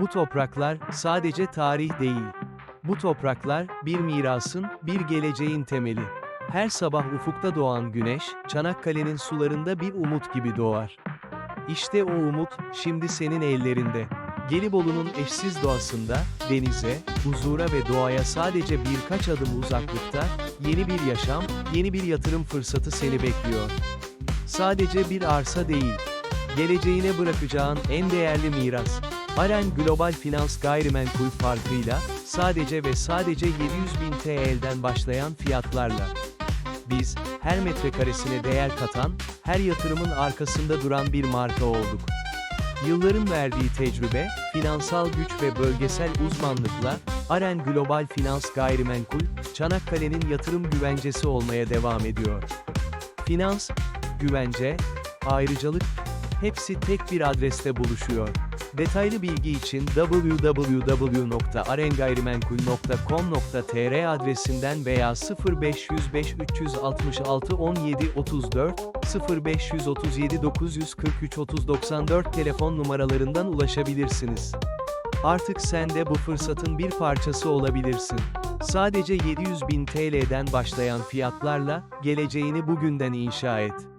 Bu topraklar, sadece tarih değil. Bu topraklar, bir mirasın, bir geleceğin temeli. Her sabah ufukta doğan güneş, Çanakkale'nin sularında bir umut gibi doğar. İşte o umut, şimdi senin ellerinde. Gelibolu'nun eşsiz doğasında, denize, huzura ve doğaya sadece birkaç adım uzaklıkta, yeni bir yaşam, yeni bir yatırım fırsatı seni bekliyor. Sadece bir arsa değil, geleceğine bırakacağın en değerli miras. Aren Global Finans Gayrimenkul farkıyla, sadece ve sadece 700 bin TL'den başlayan fiyatlarla. Biz, her metrekaresine değer katan, her yatırımın arkasında duran bir marka olduk. Yılların verdiği tecrübe, finansal güç ve bölgesel uzmanlıkla, Aren Global Finans Gayrimenkul, Çanakkale'nin yatırım güvencesi olmaya devam ediyor. Finans, güvence, ayrıcalık, hepsi tek bir adreste buluşuyor. Detaylı bilgi için www.arengayrimenkul.com.tr adresinden veya 0505 366 17 34 0537 943 30 94 telefon numaralarından ulaşabilirsiniz. Artık sen de bu fırsatın bir parçası olabilirsin. Sadece 700 bin TL'den başlayan fiyatlarla, geleceğini bugünden inşa et.